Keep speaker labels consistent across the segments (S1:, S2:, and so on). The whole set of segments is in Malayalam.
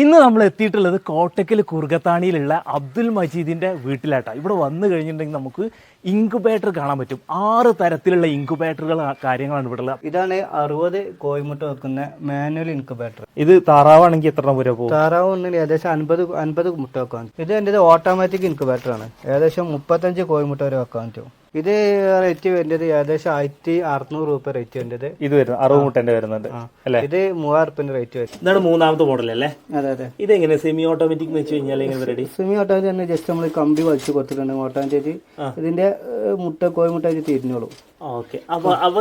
S1: ഇന്ന് നമ്മൾ എത്തിയിട്ടുള്ളത് കോട്ടക്കൽ കുറുകത്താണിയിലുള്ള അബ്ദുൽ മജീദിന്റെ വീട്ടിലാട്ടാ. ഇവിടെ വന്നു കഴിഞ്ഞിട്ടുണ്ടെങ്കിൽ നമുക്ക് ഇൻക്യുബേറ്റർ കാണാൻ പറ്റും. ആറ് തരത്തിലുള്ള ഇൻക്യുബേറ്ററുകൾ കാര്യങ്ങളാണ് ഇവിടെ ഉള്ളത്.
S2: ഇതാണ് അറുപത് കോഴിമുട്ട വെക്കുന്ന മാനുവൽ ഇൻക്യുബേറ്റർ
S1: ഇത് താറാവാണെങ്കിൽ എത്ര വരെ പോകും?
S2: താറാവ് ഏകദേശം അൻപത് അൻപത് മുട്ട വെക്കാൻ ഇത് എന്റെ ഓട്ടോമാറ്റിക് ഇൻക്യുബേറ്റർ ആണ്. ഏകദേശം മുപ്പത്തഞ്ച് കോയിമുട്ട വരെ വെക്കാൻ പറ്റും. ഇത് റേറ്റ് വരുന്നത് ഏകദേശം ആയിരത്തി അറുന്നൂറ് രൂപ റേറ്റ് വരുന്നത്.
S1: ഇത് വരുന്നത് അറുപത് മുട്ടന്റെ വരുന്നുണ്ട് അല്ലേ?
S2: ഇത് മൂവായിരം റുപ്യന്റെ റേറ്റ് വരും.
S1: ഇതാണ് മൂന്നാമത്തെ മോഡൽ അല്ലേ?
S2: അതെ അതെ.
S1: ഇത് എങ്ങനെ സെമി ഓട്ടോമാറ്റിക് വെച്ച് കഴിഞ്ഞാൽ എങ്ങനെ റെഡി
S2: സെമി ഓട്ടോമാറ്റിക് തന്നെ ജസ്റ്റ് നമ്മൾ കമ്പി വലിച്ചു കൊടുത്തിട്ടുണ്ട് ഓട്ടോമാറ്റിക് ഇതിന്റെ മുട്ട കോഴിമുട്ട മുട്ട തിരിഞ്ഞോളും.
S1: ഓക്കെ അപ്പൊ അപ്പൊ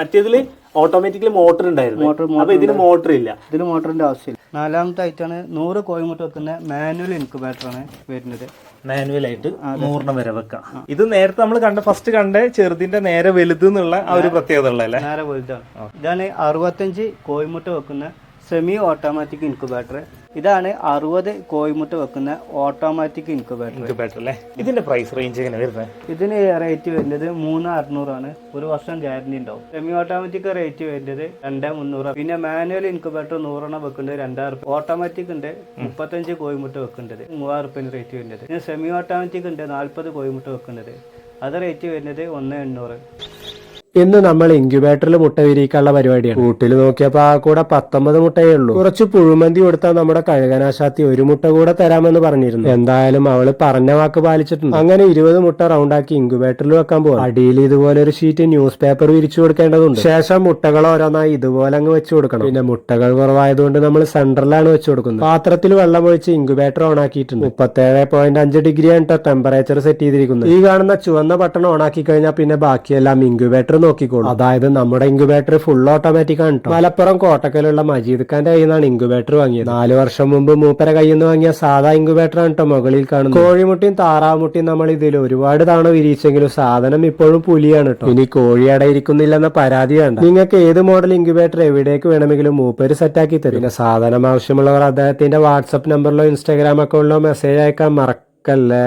S1: മറ്റേതിൽ ഓട്ടോമാറ്റിക്കലി മോട്ടർ ഉണ്ടായിരുന്നു.
S2: മോട്ടർ
S1: ഇതിന് മോട്ടർ ഇല്ല.
S2: ഇതിന് മോട്ടറിന്റെ ആവശ്യമില്ല. നാലാമത്തെ ആയിട്ടാണ് നൂറ് കോഴിമുട്ട വെക്കുന്ന മാനുവൽ ഇൻക്യുബേറ്റർ ആണ് വരുന്നത്
S1: മാനുവൽ ആയിട്ട് നൂറിന് വരെ വെക്കാം. ഇത് നേരത്തെ നമ്മൾ കണ്ട ഫസ്റ്റ് കണ്ട ചെറുതിന്റെ നേരെ വലുത് എന്നുള്ള ആ ഒരു പ്രത്യേകത ഉള്ളതല്ലേ?
S2: നേരെ വലുതാണ്. ഇതാണ് അറുപത്തഞ്ച് കോഴിമുട്ട വെക്കുന്ന സെമി ഓട്ടോമാറ്റിക് ഇൻക്യുബേറ്റർ ഇതാണ് അറുപത് കോയിമുട്ട വെക്കുന്ന ഓട്ടോമാറ്റിക് ഇൻക്യുബേറ്റർ
S1: ഇൻക്യുബേറ്റർ അല്ലേ? ഇതിന്റെ പ്രൈസ് റേഞ്ച് എങ്ങനെ വരുന്നത്
S2: ഇതിന് റേറ്റ് വരുന്നത് മൂന്ന് അറുന്നൂറാണ് ഒരു വർഷം ഗ്യാരണ്ടി ഉണ്ടാവും. സെമി ഓട്ടോമാറ്റിക് റേറ്റ് വരുന്നത് രണ്ട് മുന്നൂറ്. പിന്നെ മാനുവൽ ഇൻക്യുബേറ്റർ നൂറെണ്ണം വെക്കുന്നത് രണ്ടായിരം ഓട്ടോമാറ്റിക് ഉണ്ട് മുപ്പത്തഞ്ച് കോയിമുട്ട വെക്കുന്നത് മൂവായിരം റുപ്യ റേറ്റ് വരുന്നത് പിന്നെ സെമി ഓട്ടോമാറ്റിക് ഉണ്ട് നാൽപ്പത് കോയിമുട്ട വെക്കുന്നത് അത് റേറ്റ് വരുന്നത് ഒന്ന് എണ്ണൂറ്.
S3: ഇന്ന് നമ്മൾ ഇൻക്യുബേറ്ററിൽ മുട്ട വിരിയിക്കാനുള്ള പരിപാടിയാണ്. കൂട്ടിൽ നോക്കിയപ്പോൾ ആ കൂടെ പത്തൊമ്പത് മുട്ടയേ ഉള്ളൂ. കുറച്ച് പുഴുമന്തി കൊടുത്താൽ നമ്മുടെ കഴുകനാശാത്തി ഒരു മുട്ട കൂടെ തരാമെന്ന് പറഞ്ഞിരുന്നു. എന്തായാലും അവൾ പറഞ്ഞ വാക്ക് പാലിച്ചിട്ടുണ്ട്. അങ്ങനെ ഇരുപത് മുട്ട റൗണ്ടാക്കി ഇൻക്യുബേറ്ററിൽ വെക്കാൻ പോകും അടിയിൽ ഇതുപോലെ ഒരു ഷീറ്റ് ന്യൂസ് പേപ്പർ വിരിച്ചു കൊടുക്കേണ്ടതുണ്ട്. ശേഷം മുട്ടകൾ ഓരോന്നായി ഇതുപോലെ അങ്ങ് വെച്ചു കൊടുക്കണം. പിന്നെ മുട്ടകൾ കുറവായതുകൊണ്ട് നമ്മൾ സെന്ററിലാണ് വെച്ചു കൊടുക്കുന്നത്. പാത്രത്തിൽ വെള്ളം ഒഴിച്ച് ഇൻക്യുബേറ്റർ ഓൺ ആക്കിയിട്ടുണ്ട്. മുപ്പത്തേഴ് പോയിന്റ് അഞ്ച് ഡിഗ്രിയാണ് ടെമ്പറേച്ചർ സെറ്റ് ചെയ്തിരിക്കുന്നത്. ഈ കാണുന്ന ചുവന്ന ബട്ടൺ ഓൺ ആക്കി കഴിഞ്ഞാൽ പിന്നെ ബാക്കിയെല്ലാം ഇൻക്യുബേറ്റർ നോക്കിക്കോളും. അതായത് നമ്മുടെ ഇൻക്യുബേറ്റർ ഫുൾ ഓട്ടോമാറ്റിക് ആണ് മലപ്പുറം കോട്ടക്കലുള്ള മജീദ് ഖാന്റെ കയ്യിൽ നിന്നാണ് ഇൻക്യുബേറ്റർ വാങ്ങിയത്. നാല് വർഷം മുമ്പ് മൂപ്പര കയ്യിൽ നിന്ന് വാങ്ങിയ സാധാ ഇൻക്യുബേറ്റർ ആണ് കേട്ടോ മുകളിൽ കാണുന്നത്. കോഴിമുട്ടിയും താറാമുട്ടിയും നമ്മൾ ഇതിൽ ഒരുപാട് തവണ വിരിയിച്ചെങ്കിലും സാധനം ഇപ്പോഴും പുലിയാണ് കേട്ടോ ഇനി കോഴി അടയിരിക്കുന്നില്ലെന്ന പരാതി വേണ്ട. നിങ്ങൾക്ക് ഏത് മോഡൽ ഇൻക്യുബേറ്റർ എവിടേക്ക് വേണമെങ്കിലും മൂപ്പര് സെറ്റാക്കി തരും. പിന്നെ സാധനം ആവശ്യമുള്ളവർ അദ്ദേഹത്തിന്റെ വാട്സപ്പ് നമ്പറിലോ ഇൻസ്റ്റാഗ്രാം അക്കൗണ്ടിലോ മെസ്സേജ് അയക്കാൻ മറക്കല്ലേ?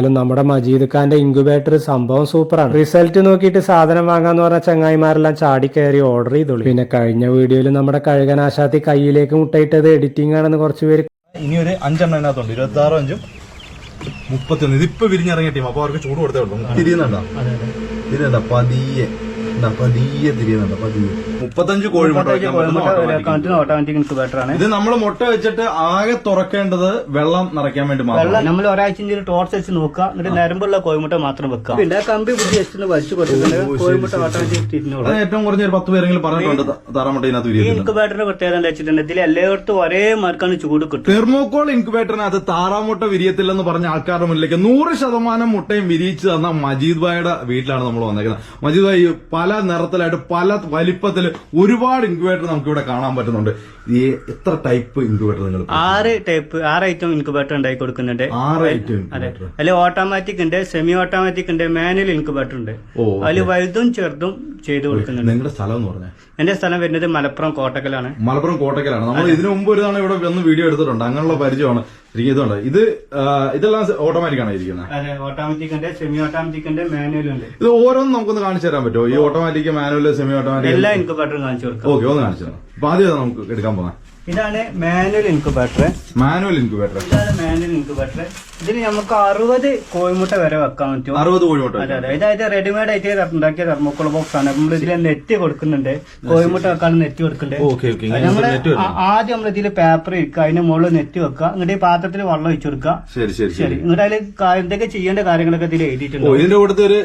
S3: നമ്മുടെ മജീദ് ഖാന്റെ ഇൻക്യുബേറ്റർ സംഭവം സൂപ്പറാണ്. റിസൾട്ട് നോക്കിയിട്ട് സാധനം വാങ്ങാന്ന് പറഞ്ഞ ചങ്ങായിമാരെല്ലാം ചാടി കയറി ഓർഡർ ചെയ്തോളൂ. പിന്നെ കഴിഞ്ഞ വീഡിയോയിൽ നമ്മുടെ കഴുകനാശാത്തി കയ്യിലേക്ക് മുട്ടയിട്ടത് എഡിറ്റിംഗ് ആണെന്ന് കുറച്ച് പേര്
S4: ഇനി ഒരു അഞ്ചെണ്ണം അതിനകത്തുണ്ട്. ഇരുപത്തി ആറും അഞ്ചും മുപ്പത്തി ഒന്ന് ഇതിപ്പോ വിരിഞ്ഞിറങ്ങിയ ടീം അപ്പൊ അവർക്ക് ചൂട് കൊടുത്തേ ഉള്ളൂ. തിരിയുന്നുണ്ടോ തിരിയുന്നുണ്ടോ പതിയെ. പതിയെ തിരിയുന്നുണ്ടോ പതിയെ മുപ്പത്തഞ്ച് കോഴിമുട്ട automatic.
S2: ഓട്ടോമാറ്റിക് ഇൻക്യുബേറ്റർ ആണ്
S4: ഇത് നമ്മൾ മുട്ട വെച്ചിട്ട് ആകെ തുറക്കേണ്ടത് വെള്ളം നിറയ്ക്കാൻ വേണ്ടി മാത്രം.
S2: വെള്ളം നമ്മൾ ഒരാഴ്ച ടോർച്ച് വെച്ച് നോക്കുക. എന്നിട്ട് നരമ്പുള്ള കോഴിമുട്ട മാത്രം വെക്കുക. പിന്നെ കമ്പി പുതിയ ജസ്റ്റ് വലിച്ചു കൊടുക്കുന്നത് കോഴിമുട്ട ഓട്ടോമാറ്റിക് തിരിഞ്ഞോളൂ
S4: ഏറ്റവും കുറഞ്ഞ ഒരു പത്ത് പേരെങ്കിലും പറഞ്ഞിട്ടുണ്ട്. താറാമുട്ട ഇതിനകത്ത്
S2: ഈ ഇൻക്യുബേറ്ററിന്റെ പ്രത്യേകത എന്താ വെച്ചിട്ടുണ്ടെങ്കിൽ ഇതിൽ എല്ലായിടത്തും ഒരേ മാർക്കാണ് ചൂട് കിട്ടും
S4: തെർമോക്കോൾ ഇൻക്യുബേറ്ററിനകത്ത് താറാമുട്ട വിരിയത്തില്ലെന്ന് പറഞ്ഞ ആൾക്കാരുടെ മുന്നിലേക്ക് നൂറ് ശതമാനം മുട്ടയും വിരിയിച്ചു തന്ന മജീദ് ഭായിയുടെ വീട്ടിലാണ് നമ്മൾ വന്നേക്കുന്നത്. മജീദ് ഭായി പല നിറത്തിലായിട്ട് പല വലിപ്പത്തിൽ ഒരുപാട് ഇൻക്യുബേറ്റർ നമുക്ക് ഇവിടെ കാണാൻ പറ്റുന്നുണ്ട്. ഈ എത്ര ടൈപ്പ് ഇൻക്യുബേറ്റർ നിങ്ങൾ
S2: ആറ് ടൈപ്പ് ആറ് ഐറ്റം ഇൻക്യുബേറ്റർ ഉണ്ടായി കൊടുക്കുന്നുണ്ട്.
S4: ആറ് ഐറ്റം
S2: അതെ. അതിൽ ഓട്ടോമാറ്റിക് ഉണ്ട് സെമി ഓട്ടോമാറ്റിക് ഉണ്ട് മാനുവൽ ഇൻക്യുബേറ്റർ ഉണ്ട്.
S4: ഓ
S2: അതിൽ വലുതും ചെറുതും ചെയ്തു കൊടുക്കുന്നുണ്ട്.
S4: നിങ്ങളുടെ സ്ഥലം എന്ന് പറഞ്ഞാൽ
S2: എന്റെ സ്ഥലം വരുന്നത് മലപ്പുറം കോട്ടക്കലാണ്.
S4: മലപ്പുറം കോട്ടക്കലാണ്. നമ്മൾ ഇതിനു മുമ്പ് ഒരു തവണ ഇവിടെ വന്ന് വീഡിയോ എടുത്തിട്ടുണ്ട്. അങ്ങനെയുള്ള പരിചയമാണ്. ശരിക്കും ഇതുണ്ട് ഇത് ഇതെല്ലാം ഓട്ടോമാറ്റിക് ആണ് ഇരിക്കുന്നത്
S2: അതെ ഓട്ടോമാറ്റിക് ഉണ്ട് സെമി ഓട്ടോമാറ്റിക് ഉണ്ട് മാനുവലും ഉണ്ട്.
S4: ഇത് ഓരോന്നും നമുക്കൊന്ന് കാണിച്ചു തരാൻ പറ്റുമോ? ഈ ഓട്ടോമാറ്റിക് മാനുവൽ സെമി ഓട്ടോമാറ്റിക്
S2: എല്ലാ ഇൻക്യുബേറ്ററും കാണിച്ചു കൊടുക്കാം.
S4: ഓക്കെ ഒന്ന് കാണിച്ചു തരാം. അപ്പൊ ആദ്യം നമുക്ക് എടുക്കാൻ പോകാം
S2: ഇതാണ് മാനുവൽ ഇൻക്യുബേറ്റർ
S4: മാനുവൽ ഇൻക്യുബേറ്റർ
S2: ഇതാണ് മാനുവൽ ഇൻക്യുബേറ്റർ ഇതിൽ നമുക്ക് അറുപത് കോഴിമുട്ട വരെ വെക്കാൻ പറ്റും.
S4: അറുപത് കോഴിമുട്ട
S2: അതെ അതെ. ഇതായത് റെഡിമെയ്ഡ് ആയിട്ട് ഉണ്ടാക്കിയ തെർമോക്കോൾ ബോക്സ് ആണ്. നമ്മൾ ഇതിൽ നെറ്റ് കൊടുക്കുന്നുണ്ട്. കോഴിമുട്ട വെക്കാൻ നെറ്റ് കൊടുക്കുന്നുണ്ട്.
S4: Okay okay.
S2: അത് നമ്മൾ ആദ്യം നമ്മൾ ഇതിൽ പേപ്പർ ഇരിക്കുക. അതിന് മുകളിൽ നെറ്റ് വെക്കുക. എന്നിട്ട് ഈ പാത്രത്തിൽ വെള്ളം ഒഴിച്ചു കൊടുക്കുക.
S4: ശരി ശരി ശരി.
S2: എന്നിട്ട് അതിൽ എന്തൊക്കെ ചെയ്യേണ്ട കാര്യങ്ങളൊക്കെ ഇതിൽ എഴുതിയിട്ടുണ്ട്.
S4: ഇതിന്റെ കൂടുതൽ ഒരു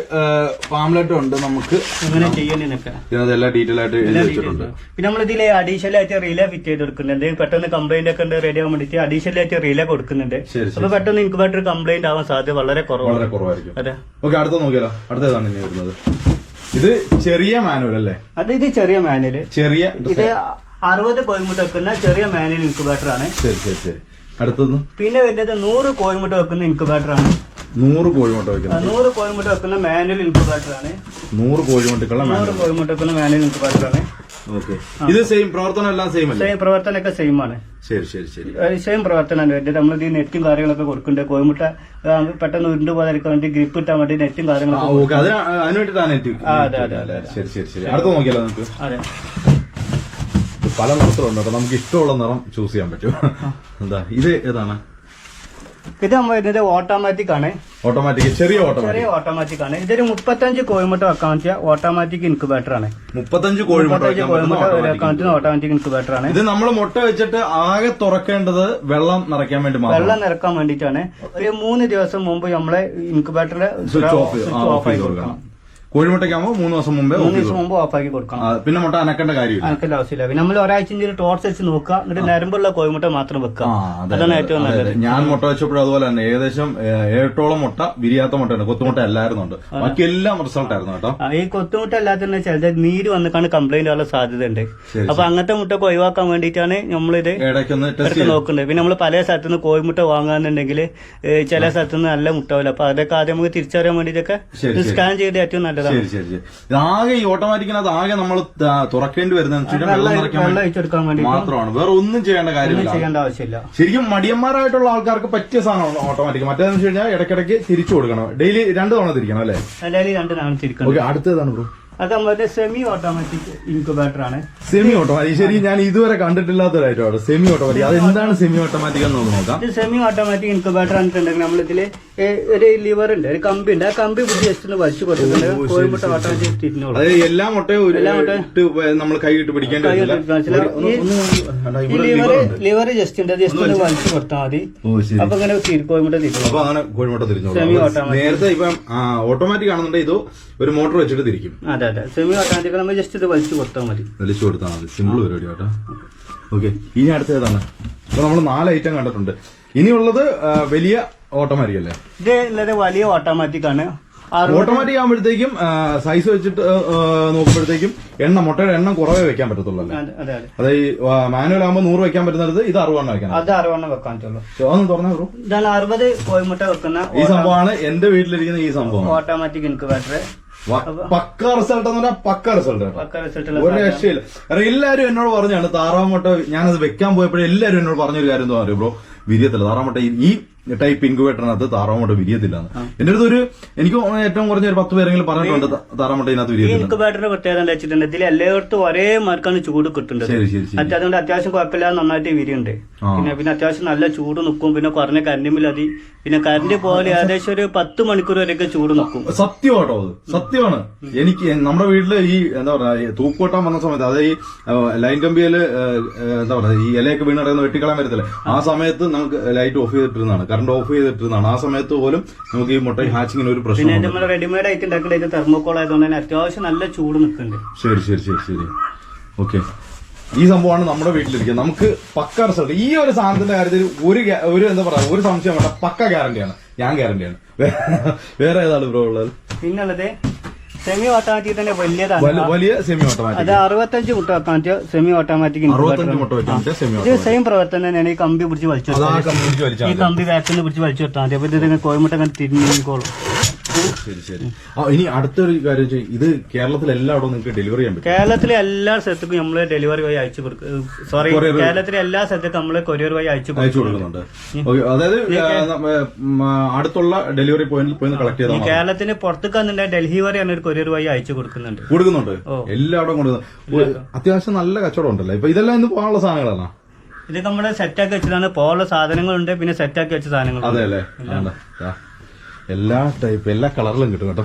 S4: പാംലെറ്റ് ഉണ്ട് നമുക്ക്.
S2: എങ്ങനെ ചെയ്യേണ്ടതൊക്കെ
S4: ഡീറ്റെയിൽ ആയിട്ട്
S2: പിന്നെ നമ്മൾ ഇതിൽ അഡീഷണൽ ആയിട്ട് റീല ഫിറ്റ് ചെയ്ത് കൊടുക്കുന്നുണ്ട്. പെട്ടെന്ന് കംപ്ലൈന്റ് ഒക്കെ റെഡി ആവാൻ വേണ്ടിയിട്ട് അഡീഷണൽ ആയിട്ട് റീല കൊടുക്കുന്നുണ്ട്. അപ്പൊ പെട്ടെന്ന് ഇൻക്യുബേറ്റർ കംപ്ലൈന്റ് ആവാൻ സാധ്യത വളരെ കുറവാണ്.
S4: വളരെ കുറവായിരിക്കും.
S2: അതെ.
S4: ഓക്കെ അടുത്ത നോക്കിയാലോ? അടുത്തതാണ് ഇനി വരുന്നത്. ഇത് ചെറിയ മാനുവൽ അല്ലേ?
S2: അത് ഇത് ചെറിയ മാനുവൽ
S4: ചെറിയ
S2: ഇത് അറുപത് കോയിമുട്ട വെക്കുന്ന ചെറിയ മാനുവൽ ഇൻക്യുബേറ്റർ ആണ്.
S4: ശരി ശരി ശരി. അടുത്തത്?
S2: പിന്നെ വരുന്നത് നൂറ് കോയിമുട്ട വെക്കുന്ന ഇൻക്യുബേറ്റർ ആണ്.
S4: നൂറ് കോഴിമുട്ട
S2: വെക്കുന്ന
S4: വെക്കുന്നത്
S2: നൂറ് കോഴിമുട്ട വെക്കുന്ന മാനുവൽ ഇൻക്യുബേറ്റർ ആണ്.
S4: നൂറ് കോഴിമുട്ടക്കുള്ള
S2: നൂറ് കോഴിമുട്ട വെക്കുന്ന മാനുവൽ ഇൻക്യുബേറ്റർ ആണ്.
S4: ഇത് സെയിം പ്രവർത്തനം എല്ലാം സെയിം അല്ലേ?
S2: സെയിം പ്രവർത്തനമൊക്കെ സെയിം ആണ്.
S4: ശരി ശരി ശരി.
S2: സെയിം പ്രവർത്തനമാണ്. നമ്മൾ ഈ നെറ്റും കാര്യങ്ങളൊക്കെ കൊടുക്കുന്നുണ്ട്. കോയമുട്ട പെട്ടെന്ന് ഉരുണ്ട് പോകാതിരിക്കാൻ വേണ്ടി ഗ്രിപ്പ് കിട്ടാൻ വേണ്ടി നെറ്റും
S4: കാര്യങ്ങളും
S2: കാര്യങ്ങളൊക്കെ അതെ, അതെ, അതെ.
S4: ശരി ശരി ശരി. അടുത്ത നോക്കിയാലോ നമുക്ക്?
S2: അതെ.
S4: പല നിറത്തിലുണ്ട്. നമുക്ക് ഇഷ്ടമുള്ള നിറം ചൂസ് ചെയ്യാൻ പറ്റും. എന്താ ഇത് ഏതാണ്?
S2: ഇത് നമ്മൾ ഇതിന്റെ ഓട്ടോമാറ്റിക് ആണ്.
S4: ഓട്ടോമാറ്റിക് ചെറിയ
S2: ചെറിയ
S4: ഓട്ടോമാറ്റിക്
S2: ഓട്ടോമാറ്റിക് ആണ്. ഇതൊരു മുപ്പത്തഞ്ച് കോഴിമുട്ട വെക്കാൻ പറ്റിയ ഓട്ടോമാറ്റിക് ഇൻക്യുബേറ്റർ ആണ്.
S4: മുപ്പത്തഞ്ച് കോഴിമുട്ട
S2: മുപ്പത്തഞ്ച്
S4: വയ്ക്കാൻ പറ്റുന്ന
S2: കോഴിമുട്ട
S4: automatic.
S2: വെക്കാൻ പറ്റുന്ന ഓട്ടോമാറ്റിക് ഇൻക്യുബേറ്റർ ആണ്.
S4: ഇത് നമ്മൾ മുട്ട വെച്ചിട്ട് ആകെ തുറക്കേണ്ടത് വെള്ളം നിറയ്ക്കാൻ വേണ്ടി മാത്രം.
S2: വെള്ളം നിറക്കാൻ വേണ്ടിയിട്ടാണ്. ഒരു മൂന്ന് ദിവസം മുമ്പ് നമ്മളെ ഇൻക്യുബേറ്ററിന്റെ
S4: സ്വിച്ച് ഓഫ് ഓഫ്
S2: ഓഫ്
S4: ചെയ്ത്
S2: കൊടുക്കണം.
S4: കോഴിമുട്ടയ്ക്കാകുമ്പോൾ മൂന്ന് ദിവസം മുമ്പേ
S2: മൂന്ന് ദിവസം മുമ്പ് ഓഫാക്കി ആക്കി കൊടുക്കണം.
S4: പിന്നെ മുട്ട അനക്കേണ്ട കാര്യമില്ല.
S2: അനക്കേണ്ട ആവശ്യമില്ല. പിന്നെ നമ്മൾ ഒരാഴ്ച ടോർച്ച് വെച്ച് നോക്കുക. എന്നിട്ട് നരമ്പുള്ള കോഴിമുട്ട മാത്രം വെക്കുക. അതാണ് ഏറ്റവും നല്ലത്.
S4: ഞാൻ മുട്ട വെച്ചപ്പോഴും അതുപോലെ തന്നെ. ഏകദേശം ഏട്ടോളം ഏഴോളം മുട്ട വിരിയാത്ത മുട്ടയുണ്ട്. കൊത്തുമുട്ട ഉണ്ട്. ബാക്കി എല്ലാം റിസൾട്ട് ആയിരുന്നു കേട്ടോ.
S2: ഈ കൊത്തുമുട്ട അല്ലാത്ത ചിലത് നീര് വന്നിട്ടാണ് കംപ്ലൈന്റ് ഉള്ള സാധ്യത ഉണ്ട് അപ്പൊ അങ്ങനത്തെ മുട്ടൊക്കെ ഒഴിവാക്കാൻ വേണ്ടിയിട്ടാണ് നമ്മളിത് നോക്കുന്നത്. പിന്നെ നമ്മൾ പല സ്ഥലത്തു നിന്ന് കോഴിമുട്ട വാങ്ങാന്നുണ്ടെങ്കിൽ ചില സ്ഥലത്തു നിന്ന് നല്ല മുട്ട അപ്പൊ അതൊക്കെ ആദ്യം നമുക്ക് തിരിച്ചറിയാൻ വേണ്ടിയിട്ടൊക്കെ. സ്കാൻ ചെയ്ത് ഏറ്റവും നല്ലതാണ്.
S4: ശരി ശരി ശരി ഇത് ആകെ ഈ ഓട്ടോമാറ്റിക്കിനകത്ത് ആകെ നമ്മൾ തുറക്കേണ്ടി
S2: വരുന്നത്
S4: മാത്രമാണ്. വേറെ ഒന്നും ചെയ്യേണ്ട കാര്യമില്ല.
S2: ചെയ്യേണ്ട ആവശ്യമില്ല.
S4: ശരിക്കും മടിയന്മാരായിട്ടുള്ള ആൾക്കാർക്ക് പറ്റിയ സാധനമാണ് ഓട്ടോമാറ്റിക് മറ്റേതെന്ന് വെച്ച് കഴിഞ്ഞാൽ ഇടയ്ക്കിടയ്ക്ക് തിരിച്ചു കൊടുക്കണം. ഡെയിലി രണ്ട് തവണ തിരിക്കണം അല്ലേ?
S2: ഡെയിലി രണ്ട് തവണ
S4: തിരിക്കണം അടുത്തതാണ് ബ്രോ
S2: അത് നമ്മളുടെ സെമി ഓട്ടോമാറ്റിക് ഇൻക്യുബേറ്റർ ആണ്.
S4: സെമി ഓട്ടോമാറ്റിക് ശരി ഞാൻ ഇതുവരെ കണ്ടിട്ടില്ലാത്തൊരായിട്ടാണ് സെമി ഓട്ടോമാറ്റിക് അത് എന്താണ് സെമി ഓട്ടോമാറ്റിക് എന്ന് നോക്കാം.
S2: ഇത് സെമി ഓട്ടോമാറ്റിക് ഇൻക്യുബേറ്റർ ആണെന്നുണ്ടെങ്കിൽ നമ്മളിതിൽ ഏ- ഒരു ലിവർ ഉണ്ട് ഒരു കമ്പി ഉണ്ട്. ആ കമ്പി പിടിച്ച് ജസ്റ്റ് ഒന്ന് വലിച്ചു കൊടുക്കുന്നുണ്ട് കോഴിമുട്ട ഓട്ടോമാറ്റിക് തിരിഞ്ഞോളൂ
S4: എല്ലാ മുട്ടയും നമ്മൾ കൈയിട്ട് പിടിക്കേണ്ട
S2: ലിവർ ലിവർ ജസ്റ്റ് ഉണ്ട്. ജസ്റ്റ് ഒന്ന് വലിച്ചു കൊടുത്താൽ മതി. അപ്പൊ ഇങ്ങനെ തിരി- കോഴിമുട്ട തിരിഞ്ഞു
S4: അപ്പൊ അങ്ങനെ കോഴിമുട്ട തിരിഞ്ഞോളൂ നേരത്തെ ഇപ്പം ഓട്ടോമാറ്റിക് ആണെന്നുണ്ടെങ്കിൽ ഇത് ഒരു മോട്ടോർ വെച്ചിട്ട് തിരിക്കും.
S2: അതെ. അതെ സെമി ഓട്ടോമാറ്റിക് നമ്മൾ ജസ്റ്റ് ഇത് വലിച്ചു കൊടുത്താൽ മതി.
S4: വലിച്ചു കൊടുത്താൽ മതി. സിമ്പിൾ പരിപാടി കേട്ടോ. ഓക്കെ ഇനി അടുത്തേതാണ് അപ്പൊ നമ്മൾ നാല് ഐറ്റം കണ്ടിട്ടുണ്ട്. ഇനിയുള്ളത് വലിയ ഓട്ടോമാറ്റിക് അല്ലേ?
S2: ഇത് ഉള്ളത് വലിയ ഓട്ടോമാറ്റിക് ആണ്.
S4: ഓട്ടോമാറ്റിക് ആകുമ്പോഴത്തേക്കും സൈസ് വെച്ചിട്ട് നോക്കുമ്പോഴത്തേക്കും എണ്ണ മുട്ടയുടെ എണ്ണം കുറവേ വെക്കാൻ പറ്റത്തുള്ളൂ
S2: അതെ അതെ അതെ.
S4: ഈ മാനുവൽ ആകുമ്പോൾ നൂറ് വെക്കാൻ പറ്റുന്നത് ഇത് അറുപതെണ്ണം വെക്കാം
S2: അത് അറുപതെണ്ണം വെക്കാൻ പറ്റുള്ളൂ
S4: ഒന്ന് തുറന്നു
S2: ഇതാണ് അറുപത് കോഴിമുട്ട വെക്കുന്ന
S4: ഈ സംഭവമാണ് എന്റെ വീട്ടിലിരിക്കുന്ന ഈ സംഭവം
S2: ഓട്ടോമാറ്റിക് ഇൻക്യുബേറ്റർ
S4: പക്ക റിസൾട്ട് എന്ന് പറഞ്ഞാൽ പക്ക റിസൾട്ട്
S2: പക്ക
S4: ഒരു രക്ഷയില്ല. കാരണം എല്ലാരും എന്നോട് പറഞ്ഞാണ് താറാമുട്ട ഞാനത് വെക്കാൻ പോയപ്പോഴേ എല്ലാരും എന്നോട് പറഞ്ഞൊരു കാര്യം എന്താ പറയുക ബ്രോ? വിരിയത്തില്ല. താറാമുട്ട ഈ- ടൈപ്പ് ഇൻക്യുബേറ്ററിനകത്ത് താറാമുട്ട വിരിയത്തില്ല എന്റെ അടുത്ത് ഒരു എനിക്ക് ഏറ്റവും കുറഞ്ഞ ഒരു പത്ത് പേരെങ്കിലും പറഞ്ഞിട്ടുണ്ട് താറാമുട്ട ഇതിനകത്ത് വിരിയത്തില്ല
S2: ഇൻക്യുബേറ്ററിന്റെ പ്രത്യേകത എന്താ വെച്ചിട്ടുണ്ടെങ്കിൽ ഇതിൽ എല്ലായിടത്തും ഒരേ മാർക്കാണ് ചൂട് കിട്ടുന്നത്. അതുകൊണ്ട് അത്യാവശ്യം കുഴപ്പമില്ലാതെ നന്നായിട്ട് വിരിയുണ്ട്. പിന്നെ പിന്നെ അത്യാവശ്യം നല്ല ചൂട് നിൽക്കും പിന്നെ കുറഞ്ഞ കറണ്ട് അതി പിന്നെ കറണ്ട് പോലെ ഏകദേശം ഒരു പത്ത് മണിക്കൂർ വരെയൊക്കെ ചൂട് നിൽക്കും
S4: സത്യമാട്ടോ അത്. സത്യമാണ്. എനിക്ക് നമ്മുടെ വീട്ടിൽ ഈ എന്താ പറയാ തൂക്കുകൊട്ടാൻ വന്ന സമയത്ത് അതായത് ഈ ലൈൻ കമ്പിയിൽ എന്താ പറയാ ഈ ഇലയൊക്കെ വീണ് കിടക്കുന്ന വെട്ടിക്കളയാൻ വരത്തില്ലേ ആ സമയത്ത് നമുക്ക് ലൈറ്റ് ഓഫ് ചെയ്തിട്ടിരുന്നതാണ്. കറണ്ട് ഓഫ് ചെയ്തിട്ടിരുന്നതാണ്. ആ സമയത്ത് പോലും നമുക്ക് ഈ മുട്ട ഹാച്ചിങ്ങിന് ഒരു
S2: പിന്നെ
S4: പ്രശ്നം
S2: നമ്മൾ റെഡിമെയ്ഡ് ആയിട്ട് ഉണ്ടാക്കുന്ന തെർമോക്കോൾ ആയതുകൊണ്ട് തന്നെ അത്യാവശ്യം നല്ല ചൂട് നിൽക്കുന്നുണ്ട്
S4: ശരി ശരി ശരി ശരി. ഓക്കെ. ഈ സംഭവമാണ് നമ്മുടെ വീട്ടിലിരിക്കുന്നത്. നമുക്ക് പക്ക റിസൾട്ട്. ഈ ഒരു സാധനത്തിന്റെ കാര്യത്തിൽ ഒരു ഒരു എന്താ പറയാ ഒരു സംശയം വേണ്ട. പക്ക ഗ്യാരണ്ടിയാണ്. ഞാൻ ഗ്യാരണ്ടിയാണ്. വേറെ ഏതാണ് ബ്രോ ഉള്ളത്?
S2: പിന്നുള്ളത് സെമി ഓട്ടോമാറ്റിക് തന്നെ വലിയതാണ്.
S4: വല- വലിയ സെമി
S2: അത്
S4: ഓട്ടോമാറ്റിക്
S2: അറുപത്തഞ്ച് മുട്ട ഓട്ടോമാറ്റിക് സെമി ഓട്ടോമാറ്റിക് ഇത് സെയിം പ്രവർത്തനം തന്നെയാണ് ഈ കമ്പി പിടിച്ച് വലിച്ചു
S4: അതാ
S2: ഈ കമ്പി വാക്സിന് പിടിച്ച് വലിച്ചു വിട്ടാൽ മതി. അപ്പൊ ഇത് കോയമുട്ടങ്ങനെ അങ്ങനെ തിരിഞ്ഞോളും
S4: ശരി ശരി. ആ ഇനി അടുത്തൊരു കാര്യം ഇത് കേരളത്തിൽ എല്ലായിടവും നിങ്ങൾക്ക് ഡെലിവറി ചെയ്യാൻ പറ്റും.
S2: കേരളത്തിലെ എല്ലാ സ്ഥലത്തേക്കും നമ്മൾ ഡെലിവറി വഴി അയച്ചു കൊടുക്കും സോറി കേരളത്തിലെ എല്ലാ സ്ഥലത്തേക്കും നമ്മൾ കൊറിയർ വഴി അയച്ചു
S4: അയച്ചു കൊടുക്കുന്നുണ്ട്. അതായത് അടുത്തുള്ള ഡെലിവറി പോയിന്റിൽ പോയി കളക്ട് ചെയ്താൽ
S2: കേരളത്തിന് പുറത്തേക്ക് വന്നിട്ടുണ്ടെങ്കിൽ ഡൽഹി വരെ ഒരു കൊറിയർ വഴി അയച്ചു കൊടുക്കുന്നുണ്ട്.
S4: കൊടുക്കുന്നുണ്ട്. എല്ലായിടവും കൊടുക്കുന്നുണ്ട്. അത്യാവശ്യം നല്ല കച്ചവടം ഉണ്ടല്ലോ? ഇപ്പൊ ഇതെല്ലാം ഇന്ന് പോകാനുള്ള സാധനങ്ങളാണ്?
S2: ഇത് നമ്മുടെ സെറ്റാക്കി വെച്ചതാണ്. പോലുള്ള സാധനങ്ങളുണ്ട് പിന്നെ സെറ്റാക്കി വെച്ച സാധനങ്ങളുണ്ട്.
S4: അതെ അല്ലേ. എല്ലാ ടൈപ്പ് എല്ലാ കളറിലും കിട്ടും കേട്ടോ.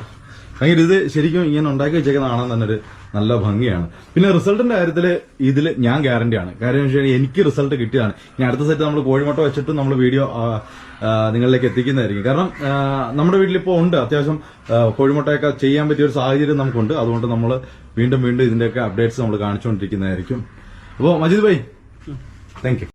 S4: ഭയങ്കര ഇത് ശരിക്കും ഇങ്ങനെ ഉണ്ടാക്കി വെച്ചേക്കുന്ന തന്നെ ഒരു നല്ല ഭംഗിയാണ്. പിന്നെ റിസൾട്ടിന്റെ കാര്യത്തിൽ ഇതിൽ ഞാൻ ഗ്യാരണ്ടിയാണ് കാര്യം വെച്ച് കഴിഞ്ഞാൽ എനിക്ക് റിസൾട്ട് കിട്ടിയതാണ്. ഞാൻ അടുത്ത സെറ്റ് നമ്മൾ കോഴിമുട്ട വെച്ചിട്ട് നമ്മൾ വീഡിയോ നിങ്ങളിലേക്ക് എത്തിക്കുന്നതായിരിക്കും. കാരണം നമ്മുടെ വീട്ടിലിപ്പോൾ ഉണ്ട്. അത്യാവശ്യം കോഴിമുട്ടയൊക്കെ ചെയ്യാൻ പറ്റിയ ഒരു സാഹചര്യം നമുക്കുണ്ട്. അതുകൊണ്ട് നമ്മൾ വീണ്ടും വീണ്ടും ഇതിന്റെയൊക്കെ അപ്ഡേറ്റ്സ് നമ്മൾ കാണിച്ചുകൊണ്ടിരിക്കുന്നതായിരിക്കും. അപ്പോൾ മജീദ് ഭായി താങ്ക്